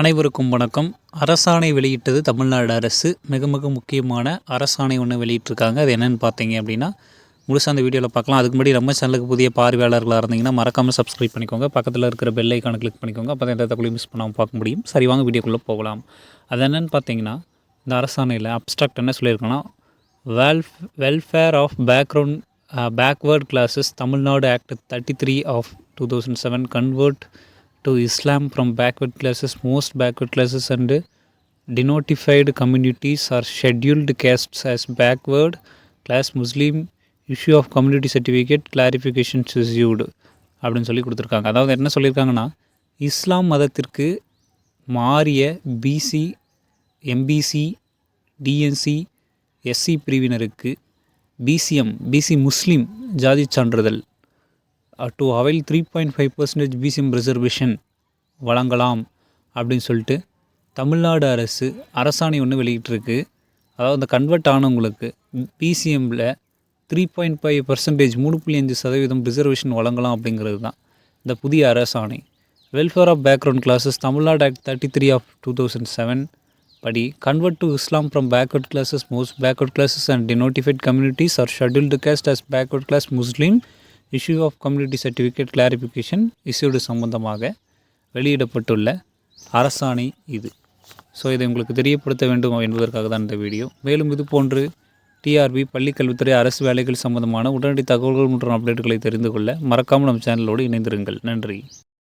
அனைவருக்கும் வணக்கம். அரசாணை வெளியிட்டது தமிழ்நாடு அரசு. மிக மிக முக்கியமான அரசாணை ஒன்று வெளியிட்டிருக்காங்க. அது என்னென்னு பார்த்தீங்க அப்படின்னா முழுசாக அந்த வீடியோவில் பார்க்கலாம். அதுக்கு முன்னாடி நம்ம சேனலுக்கு புதிய பார்வையாளர்களாக இருந்தீங்கன்னா மறக்காமல் சப்ஸ்கிரைப் பண்ணிக்கோங்க. பக்கத்தில் இருக்கிற பெல் ஐக்கானை கிளிக் பண்ணிக்கோங்க. அப்போ தான் எந்த தகவலையும் மிஸ் பண்ணாமல் பார்க்க முடியும். சரி வாங்க வீடியோக்குள்ளே போகலாம். அது என்னென்னு பார்த்தீங்கன்னா இந்த அரசாணையில் அப்ஸ்ட்ராக்ட் என்ன சொல்லியிருக்கோன்னா வெல்ஃப் welfare of background backward classes Tamil Nadu act thirty three of two thousand seven convert to Islam from backward classes, most backward classes and denotified communities are scheduled castes as backward class Muslim issue of community certificate clarification issued அப்படின்னு சொல்லி கொடுத்துருக்காங்க அதாவது என்ன சொல்லியிருக்காங்கன்னா இஸ்லாம் மதத்திற்கு மாறிய BC MBC DNC SC பிரிவினருக்கு பிசிஎம் பிசி முஸ்லீம் ஜாதி சான்றிதழ் to avail three point five percentage BCM reservation வழங்கலாம் அப்படின்னு சொல்லிட்டு தமிழ்நாடு அரசு அரசாணை ஒன்று வெளியிட்டிருக்கு. அதாவது அந்த கன்வெர்ட் ஆனவங்களுக்கு பிசிஎம்மில் த்ரீ பாயிண்ட் ஃபைவ் பர்சன்டேஜ் மூணு புள்ளி அஞ்சு சதவீதம் ரிசர்வேஷன் வழங்கலாம் அப்படிங்கிறது தான் இந்த புதிய அரசாணை. Welfare of background classes Tamil Nadu act thirty three of two thousand seven படி convert to Islam from backward classes most backward classes and denotified communities are scheduled caste as backward class Muslim issue of community certificate clarification issued சம்பந்தமாக வெளியிடப்பட்டுள்ள அரசாணை இது. So இதை உங்களுக்கு தெரியப்படுத்த வேண்டும் என்பதற்காக தான் இந்த வீடியோ. மேலும் இது போன்று டிஆர்பி பள்ளிக்கல்வித்துறை அரசு வேலைகள் சம்பந்தமான உடனடி தகவல்கள் மற்றும் அப்டேட்டுகளை தெரிந்து கொள்ள மறக்காமல் நம் சேனலோடு இணைந்திருங்கள். நன்றி.